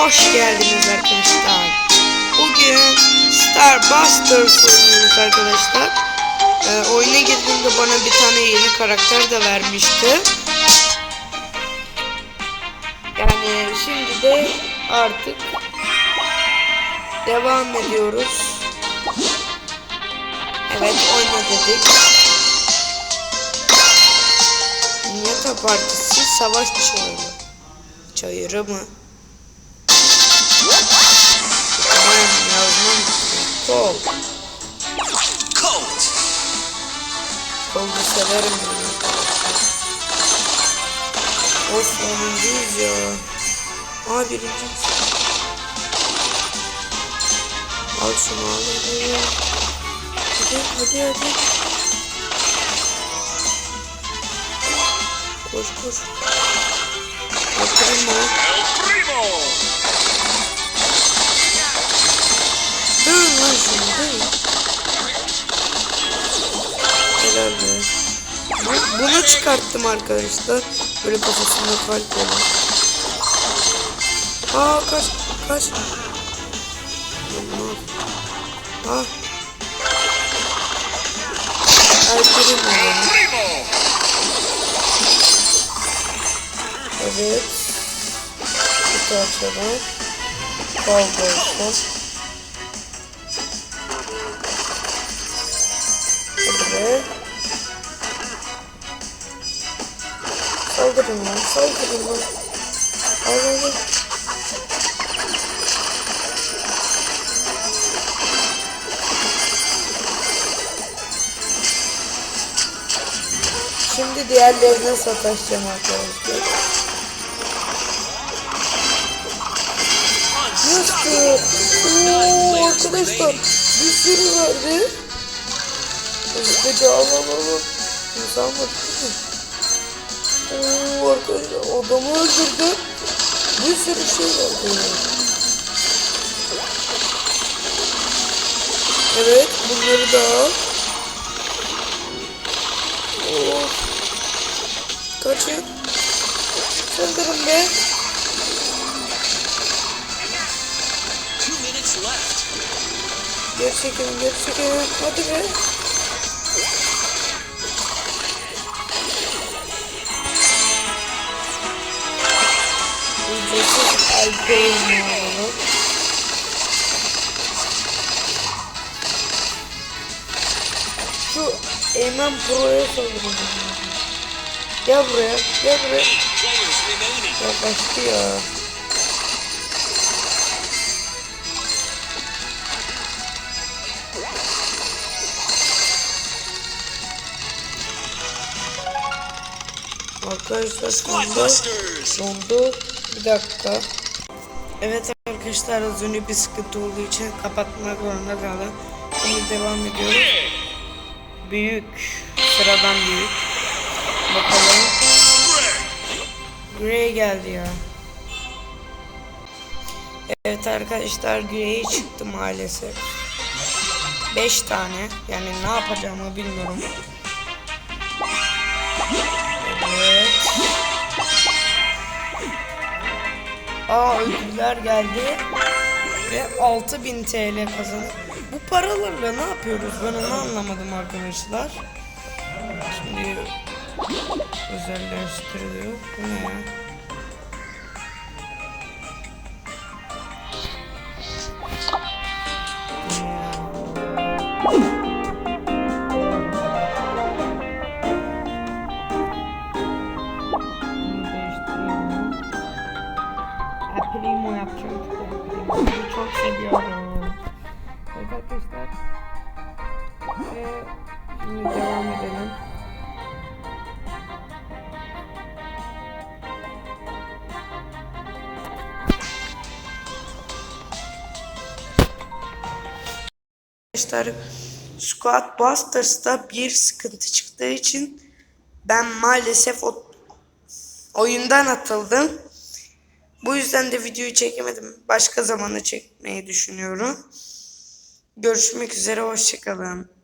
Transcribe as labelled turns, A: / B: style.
A: hoş geldiniz arkadaşlar. Bugün Star Busters oynuyoruz arkadaşlar. Ee, oyuna girdiğimde bana bir tane yeni karakter de vermişti. Yani şimdi de artık devam ediyoruz. Evet oyna dedik. Nyata Partisi Savaş Çağrı. Çayırı mı? Kol.
B: Colt.
A: Kolda severim bunu. O sonuncuyuz ya. Aa birinciyiz. Al şunu al hadi. Hadi hadi. Koş koş. Batırma.
B: El Primo.
A: Bunu çıkarttım arkadaşlar. Böyle kafasında kalp olan. Aa kaç kaç. Ah.
B: El
A: oğlum.
B: Primo.
A: Evet. Bir parçadan. Kavga olsun. Saldırın lan, saldırın lan. Al al al. Şimdi diğerlerine sataşacağım arkadaşlar. Nasıl? Oo, arkadaşlar bir sürü verdi. Hızlıca al al al. al. İnsan var değil mi? Oo, arkadaşlar adamı öldürdü. Bir sürü şey verdi. Evet bunları da al. Of. Kaçın. Saldırın be. Geri çekilin, geri çekilin. Hadi be. Şu Eymen Pro'ya saldıralım. Gel buraya, gel buraya.
B: Remaining.
A: Yaklaştı ya. Arkadaşlar
B: Busters.
A: dondu. Bir dakika. Evet arkadaşlar az önce bir sıkıntı olduğu için kapatmak zorunda kaldım. Şimdi devam ediyoruz. Büyük. Sıradan büyük. Bakalım. Grey geldi ya. Evet arkadaşlar Grey çıktı maalesef. 5 tane. Yani ne yapacağımı bilmiyorum. Aa ödüller geldi. Ve 6000 TL kazandık. Bu paralarla ne yapıyoruz? Ben onu anlamadım arkadaşlar. Şimdi özelleştiriliyor. Bu ne ya? Primo yapacağım. Bunu çok seviyorum. Evet arkadaşlar. Ve şimdi devam edelim. Arkadaşlar Squad Busters'ta bir sıkıntı çıktığı için ben maalesef o oyundan atıldım. Bu yüzden de videoyu çekemedim. Başka zamana çekmeyi düşünüyorum. Görüşmek üzere, hoşçakalın.